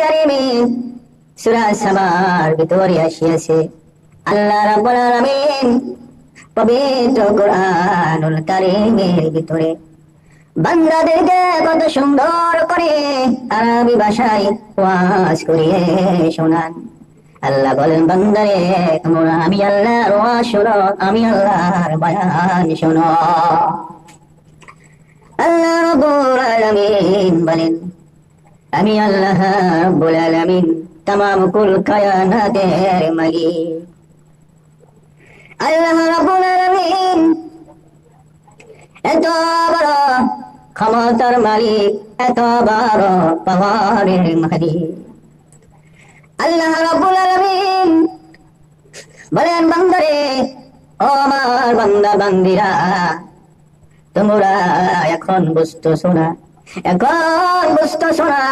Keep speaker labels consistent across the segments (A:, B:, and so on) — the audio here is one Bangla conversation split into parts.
A: কারিমে সূরা সাবার ভিতরে আসিয়াছে। আল্লাহ রাব্বুল আলামিন পবিত্র কোরআনুল কারিমের ভিতরে বান্দাদেরকে কত সুন্দর করে আরবি ভাষায় ওয়াজ করিয়ে শোনান। আল্লাহ বলেন, বান্দারে, তোমরা, আমি আল্লাহর ওয়াজ শোনো, আমি আল্লাহর বয়ান শোনো। আল্লাহ রব্বুল আলামিন বলেন আমি আল্লাহ রব্বুল আলামিন তামাম কুল কায়নাতের মালিক। আল্লাহ রব্বুল আলামিন এত বড় ক্ষমতার মালিক, এত বড় পাওয়ারের মালিক। আল্লাহ রাব্বুল আলামিন বলেন, বান্দারে, ও আমার বান্দা বান্দিরা তোমরা এখন বুঝতো শোনা এখন বুঝতো শোনা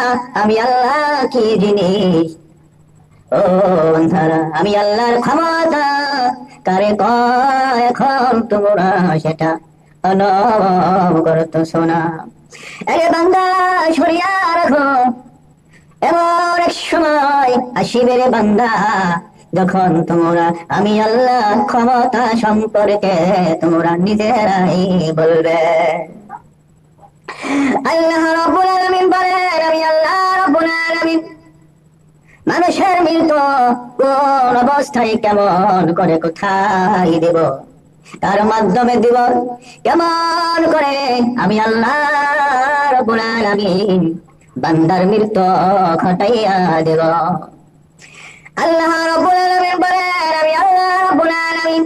A: আমি আল্লাহ কি জিনিস? ও বান্ধারা, আমি আল্লাহর ক্ষমতা, কারে কয় এখন তোমরা সেটা শোনা আরে বান্দা, সরিয়া রাখো। এমন এক সময় আসিবে রে বান্দা, যখন তোমরা, আমি আল্লাহ ক্ষমতা সম্পর্কে তোমরা নিজেরাই বলবে। মানুষের মৃত্যু কোন অবস্থায় কেমন করে কোথায় দেব? তার মাধ্যমে দিব কেমন করে? আমি আল্লাহ বান্দার মৃত্যু ঘটাইয়া দেব। আল্লাহ রব্বুল আলামিন বলেন, আমি আল্লাহ রব্বুল আলামিন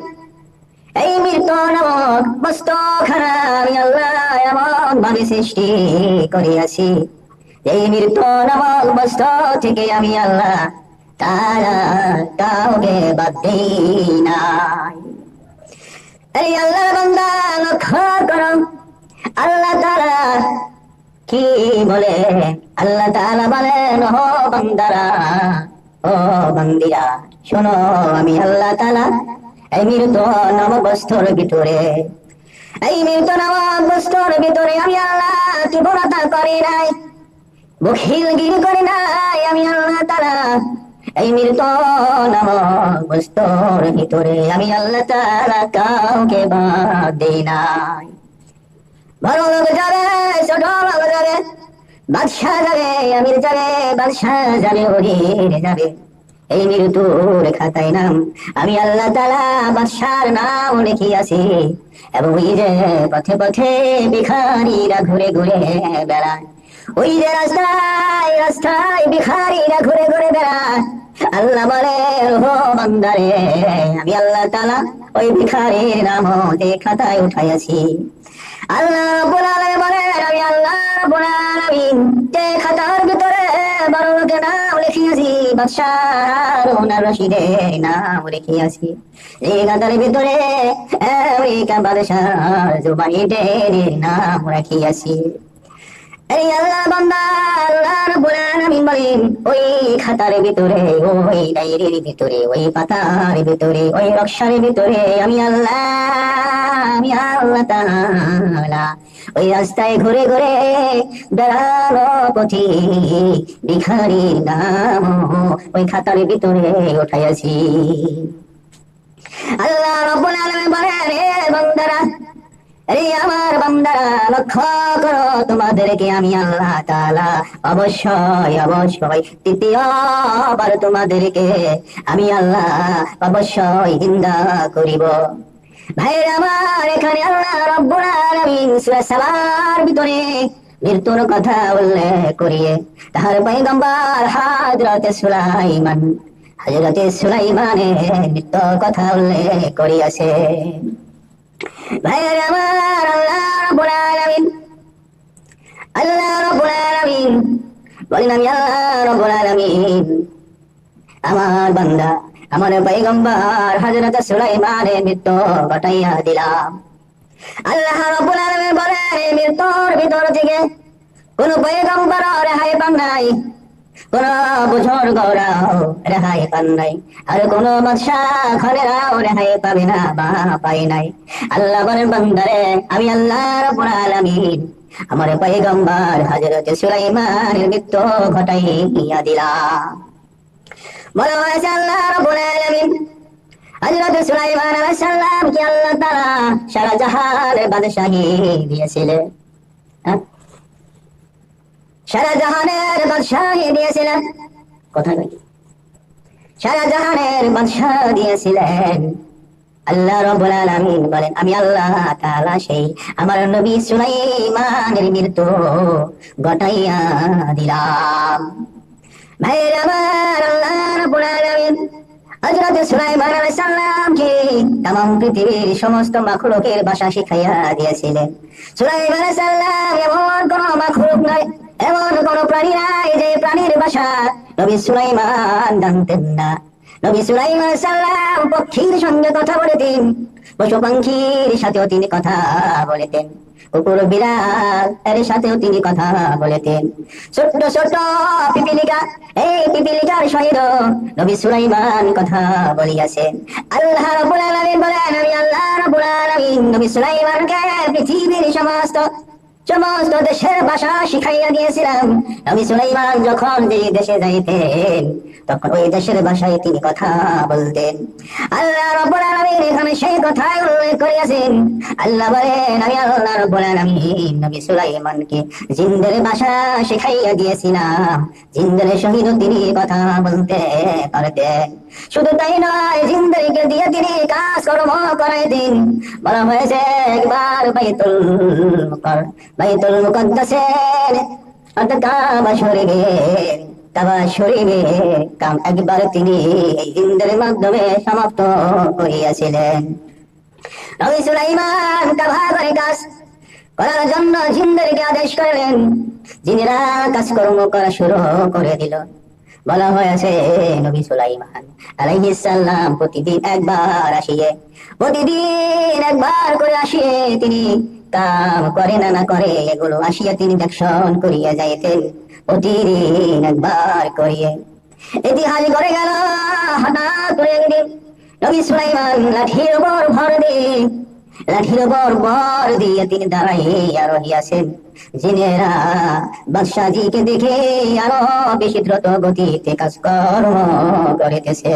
A: এই মৃত্যু নামক বস্তু খানা আমি আল্লাহ এমন ভাবে সৃষ্টি করিয়াছি। এই মৃত্যু নামক বস্তু থেকে আমি আল্লাহ তারা কাউকে বাদ দেই নাই। এই আল্লাহ বান্দা লক্ষ্য করো, আল্লাহ তারা কি বলে? আল্লাহ তাআলা বলেন, ও বান্দারা, ও বান্দিরা, শোনো, আমি আল্লাহ তাআলা এই মৃত নববস্ত্র ভিতরে, এই মৃত নববস্ত্র ভিতরে আমি আল্লাহ তীব্রতা করি নাই বখিলগিরি করি নাই আমি আল্লাহ তাআলা। এই মৃত নববস্ত্র ভিতরে আমি আল্লাহ তাআলা কাউকে বাদ দেই নাই। বড় লোক যাবে, ছোট লোক যাবে, বাদশাহ যাবে, আমির যাবে, বাদশাহ যাবে, ওহির যাবে। এই মৃত্যুর খাতায় নাম। আমি আল্লাহ তালা বাদশার নাম লিখিয়াছি। এবং ওই যে পথে পথে ভিখারিরা ঘুরে ঘুরে বেড়ায়। ওই যে রাস্তায় রাস্তায় ঘুরে ঘুরে বেড়ায়। আল্লাহ বলে ও বান্দারে, আমি আল্লাহ তালা ওই ভিখারির নাম যে খাতায় উঠাইয়াছি। আল্লাহ বলেন, আমি আল্লাহ যে খাতার ভিতরে বড় লোকের নাম লিখিয়াছি বাদশাহ রশিদের নাম লিখিয়াছি এই গাদার ভিতরে, আমেরিকা বাদশাহ জুবাইদের নাম রাখিয়াছি এই আল্লাহ বান্দা আল্লাহ রাব্বুল আলামিন বলেন ওই খাতার ভিতরে, ওই ডায়েরির ভিতরে, ওই পাতার ভিতরে, ওই নকশার ভিতরে আমি আল্লাহ আমি আল্লাহ তাআলা। ওই রাস্তায় ঘুরে ঘুরে বেড়ানো পথি ভিখারির নাম, ওই খাতার ভিতরে উঠাইয়াছি। আল্লাহ রাব্বুল আলামিন বলেন রে বান্দারা এই আমার বান্দারা, লক্ষ্য করো, তোমাদেরকে আমি আল্লাহ তাআলা অবশ্যই অবশ্যই তৃতীয়বার তোমাদেরকে আমি আল্লাহ অবশ্যই জিন্দা করিব। ভাইয়ের আমার, এখানে আল্লাহ রব্বুল আলামিন সূরা সাবার ভিতরে মৃত্যুর কথা উল্লেখ করিয়ে তাহার পয়গম্বর হযরত সুলাইমান হযরত সুলাইমানের মৃত্যুর কথা উল্লেখ করিয়াছে। আমার আল্লাহ আমার বান্দা, আমার পয়গম্বর হযরত সুলাইমানের মৃত্যু ঘটাইয়া দিলাম। আল্লাহ রব্বুল আলামিন বলেন মৃত্যুর ভিতর থেকে কোন পয়গম্বর রেহাই পান নাই। কোন বুজুর্গরাও রেহাই পান নাই। আর কোন বাদশাহ খলেরাও রেহাই পাবে না, বা পাই নাই। আল্লাহ বলেন, বান্দারে, আমি আল্লাহ রব্বুল আলামিন। আমার পয়গম্বর হযরত সুলাইমানের মৃত্যু ঘটাইয়া দিলাম। বলা হয়েছে, আল্লাহ রাব্বুল আলামিন, হযরত সুলাইমান আলাইহিস সালাম কি আল্লাহ তাআলা সারা জাহানের বাদশাহী দিয়েছিলেন। হ্যাঁ? সারা জাহানের বাদশাহী দিয়েছিলেন। কথা কই সারা জাহানের বাদশাহ দিয়েছিলেন। আল্লাহ রাব্বুল আলামিন বলেন, আমি আল্লাহ তাআলা সেই আমার নবী সুলাইমানের মৃত্যু ঘটাইয়া দিলাম। ভাইয়ের আমার আল্লাহ রাব্বুল আলামিন হযরত সুলাইমান আলাইহিস সালামকে তামাম পৃথিবীর সমস্ত মাখলুকের ভাষা শিখাইয়া দিয়েছিলেন। সুলাইমান আলাইহিস সালাম এমন কোন মাখলুক নয় এমন কোন প্রাণী নাই যে প্রাণীর ভাষা নবী সুলাইমান জানতেন না। নবী সুলাইমান সালাম পক্ষীর সঙ্গে কথা বলেতেন। পশু পাখির সাথেও তিনি কথা বলেতেন। কুকুর বিড়াল এর সাথেও তিনি কথা বলেতেন। ছোট্ট ছোট্ট পিপিলিকা, এই পিপিলিকার সহিত নবী সুলাইমান কথা বলিয়াছেন। আল্লাহ রাব্বুল আলামিন বলেন, আমি আল্লাহ রাব্বুল আলামিন নবী সুলাইমানকে পৃথিবীর সমস্ত সমস্ত দেশের ভাষা শিখাইয়া দিয়েছিলাম। নবী সুলাইমান যখন যে দেশে যাইতেন, তখন ওই দেশের ভাষায় তিনি কথা বলতেন। আল্লাহ রাব্বুল আলামিন এখানে সেই কথাই উল্লেখ করিয়াছেন। আল্লাহ বলেন, আমি আল্লাহ রাব্বুল আলামিন, নবী সুলাইমানকে জিন্দের ভাষা শিখাইয়া দিয়েছিলাম। জিন্দের সহিত তিনি কথা বলতে পারতেন। শুধু তাই নয়, জিন্দেরকে দিয়ে তিনি কাজ কর্ম করাই দিন বলা হয়েছে, একবার বাইতুল মুকার বাইতুল মুকদ্দাসের অর্থাৎ কাবা শরীফের কাবা শরীফের কাম একবার তিনি এই জিন্দের মাধ্যমে সমাপ্ত করিয়াছিলেন নবী সুলাইমান কাবা করে কাজ করার জন্য জিন্দেরকে আদেশ করলেন, জিনেরা কাজকর্ম করা শুরু করে দিল। বলা হয়েছে, নবী সুলাইমান আলাইহিস সালাম প্রতিদিন একবার আসিয়ে, প্রতিদিন একবার করে আসিয়ে তিনি কাম করে না না করে, এগুলো আসিয়া তিনি দেখশন করিয়া যাইতেন। প্রতিদিন একবার করিয়ে। ইতিহাস করে গেল, হঠাৎ করে একদিন নবী সুলাইমান লাঠির ভর দিয়ে, লাঠির বর দিয়ে তিনি দাঁড়াইয়া রহিয়াছেন। জিনেরা দেখে আরও বেশি দ্রুত গতিতে কাজকর্ম করিতেছে।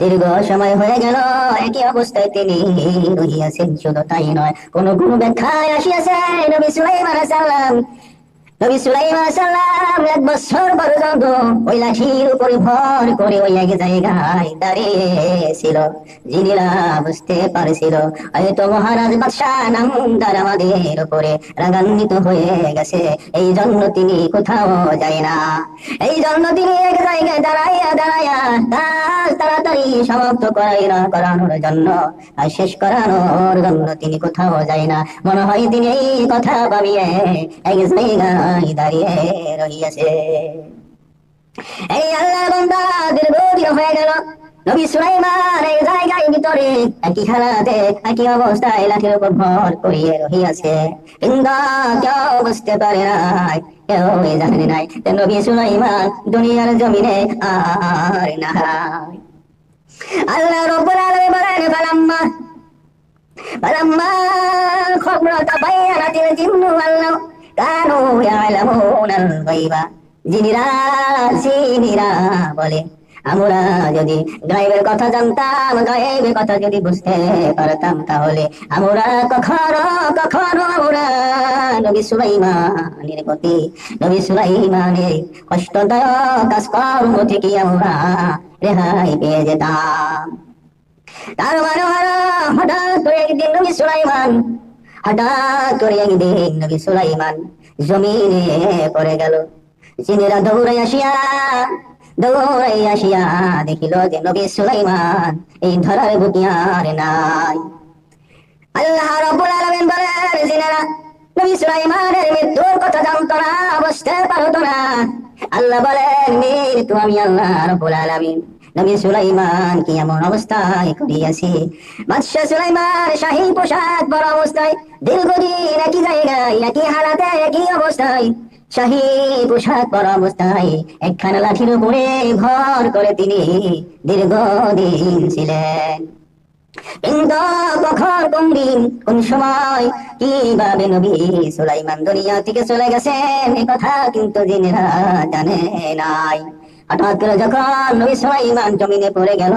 A: দীর্ঘ সময় হয়ে গেল, একই অবস্থায় তিনি রহিয়াছেন, শুধু তাই নয়, কোন কোন ব্যাখ্যায় আসিয়াছেন, নবী সুলাইমান সাল্লাম নবী এক বছর পর্যন্ত ওই লাঠির উপরে ভর করে ওই এক জায়গায় দাঁড়িয়েছিল বুঝতে পারছিল, হয়তো মহারাজ বাদশাহ আমাদের উপরে রাগান্বিত হয়ে গেছে। এই জন্য তিনি কোথাও যায় না। এই জন্য তিনি এক জায়গায় দাঁড়াইয়া দাঁড়াইয়া তাড়াতাড়ি সমাপ্ত করাই না করানোর জন্য আর শেষ করানোর জন্য তিনি কোথাও যায় না। মনে হয় তিনি এই কথা ভাবিয়ে এক জায়গায় এই আল্লাহ হয়ে গেল। নবী সুলাইমান এই জায়গায় ভিতরে একই একই অবস্থায় লাঠির উপর ভর করিয়ে রহিয়াছে। কেউ বুঝতে পারে নাই, কেউ জানে নাই। নবী সুলাইমান দুনিয়ার জমিনে আর নাই। আল্লাহ রব্বুল আলামিন বলেন, ফালাম্মা ফালাম্মা খবর তাবায়ানাতিল জিন্নু আল্লাহ কানু জিনিরা বলে, আমরা যদি গায়েবের কথা জানতাম, গায়েবের কথা যদি বুঝতে পারতাম তাহলে, আমরা কখনো কখনো আমরা নবী সুলাইমানের প্রতি, নবী সুলাইমানের কষ্টদায়ক কাজকর্ম থেকে আমরা রেহাই পেয়ে যেতাম। তার মানে হঠাৎ একদিন নবী সুলাইমান হঠাৎ করে একদিন নবী সুলাইমান জমিনে পড়ে গেল। জিনেরা দৌড়াই আসিয়া দৌড়াই আসিয়া দেখিল যে নবী সুলাইমান এই ধরার বুকি আর নাই। আল্লাহ রাব্বুল আলামিন বলেন, জিনেরা, নবী সুলাইমানের মৃত্যুর কথা জানতো না, বুঝতে পারতো না। আল্লাহ বলেন, মৃত্যু আমি আল্লাহ রব্বুল আলামিন নবী সুলাইমান কি এমন অবস্থায় করিয়াছি? বাদশাহ সুলাইমান শাহী পোশাক বড় অবস্থায়, দীর্ঘদিন একই জায়গায়, একই হালাতে, একই অবস্থায়, শাহী পোশাক পরা অবস্থায় একখানা লাঠির উপরে ভর করে তিনি দীর্ঘদিন ছিলেন। কোন সময়, কীভাবে নবী সুলাইমান দুনিয়া থেকে চলে গেছেন কথা কিন্তু জিনেরা জানে নাই। হঠাৎ যখন নবী সুলাইমান জমিনে পড়ে গেল।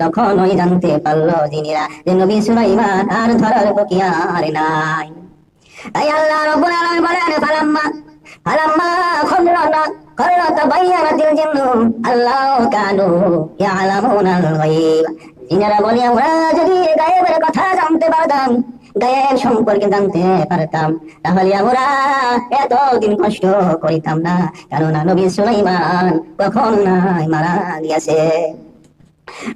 A: তখন ওই জানতে পারল জিনিরা যে নবী সুলাইমান আর ধরার বকি আর নাই। তাই আল্লাহ রব্বুল আলামিন বলেন, ফালাম্মা ফালাম্মা খুমরানা কররা তাবায়্যানাতিল জিন্নু, আল্লাহ কানু ইয়ালামুনাল গায়ব। জিনেরা বলি, আমরা যদি গায়েবের কথা জানতে পারতাম গায়েব সম্পর্কে জানতে পারতাম। তাহলে আমরা এতদিন কষ্ট করিতাম না। কেননা নবী সুলাইমান কখন নাই মারা গিয়াছে।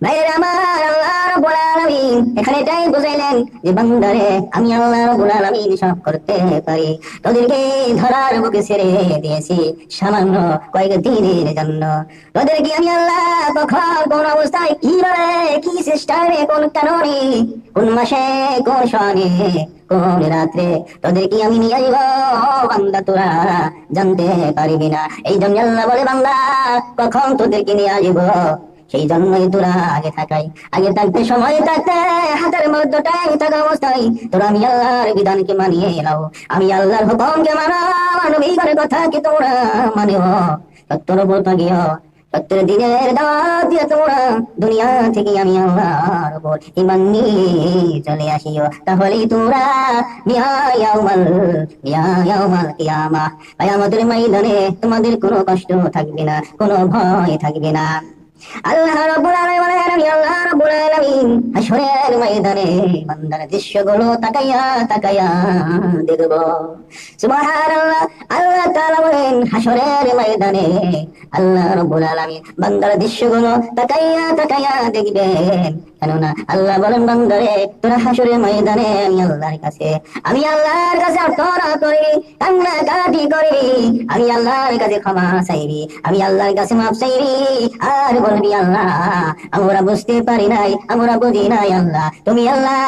A: ভাইয়ের আমার আল্লাহ রাব্বুল আলামিন। এখানে এটাই বুঝাইলেন যে বান্দারে, আমি আল্লাহ রাব্বুল আলামিন সব করতে পারি। তোদেরকে ধরার বুকে ছেড়ে দিয়েছি সামান্য কয়েক দিনের জন্য। তোদেরকে আমি আল্লাহ কখন কোন অবস্থায় কীভাবে কি সিস্টেমে কোন কারণে, কোন মাসে, কোন সনে, কোন রাত্রে তোদেরকে আমি নিয়ে যাইব বান্দা, তোরা জানতে পারবি না। এই জন্য আল্লাহ বলে, বান্দা, কখন তোদেরকে নিয়ে আসব সেই জন্যই তোরা আগে থাকাই। আগে থাকতে সময় থাকতে হাতের মধ্যটাই থাকা অবস্থায়। তোরা আমি আল্লাহর বিধানকে মানিয়ে এলাও আমি আল্লাহর হুকুমকে মানা আমার কথা কি তোমরা মানিও। সত্তর বলতে গিয়ে সত্তর দিনের দাওয়াত দিয়ে তোমরা দুনিয়া থেকে আমি আল্লাহর উপর ইমান নিয়ে চলে আসিও। তাহলেই তোমরা মিয়ায়াউমাল মিয়ায়াউমাল কিয়ামা। কিয়ামতের ময়দানে তোমাদের কোনো কষ্ট থাকবে না, কোনো ভয় থাকবে না। আল্লাহ রাব্বুল আলামিন বলেন আমি আল্লাহ রাব্বুল আলামিন, হাসরের ময়দানে বান্দার দৃশ্যগুলো দেখব। সুবহানাল্লাহ, আল্লাহ তাআলা বলেন, হাসরের ময়দানে আল্লাহ রাব্বুল আলামিন বান্দার দৃশ্যগুলো তাকাইয়া তাকাইয়া দেখবেন। কেননা আল্লাহ বলেন, বান্দারে, তোরা হাসরের ময়দানে, আমি আল্লাহর কাছে, আমি আল্লাহর কাছে অর্থনা করি কান্না কাটি করি, আমি আল্লাহর কাছে ক্ষমা চাইবি, আমি আল্লাহর কাছে মাপ চাইবি, আর বলবি আল্লাহ আমরা বুঝতে পারি নাই আমরা বুঝি নাই আল্লাহ। তুমি আল্লাহ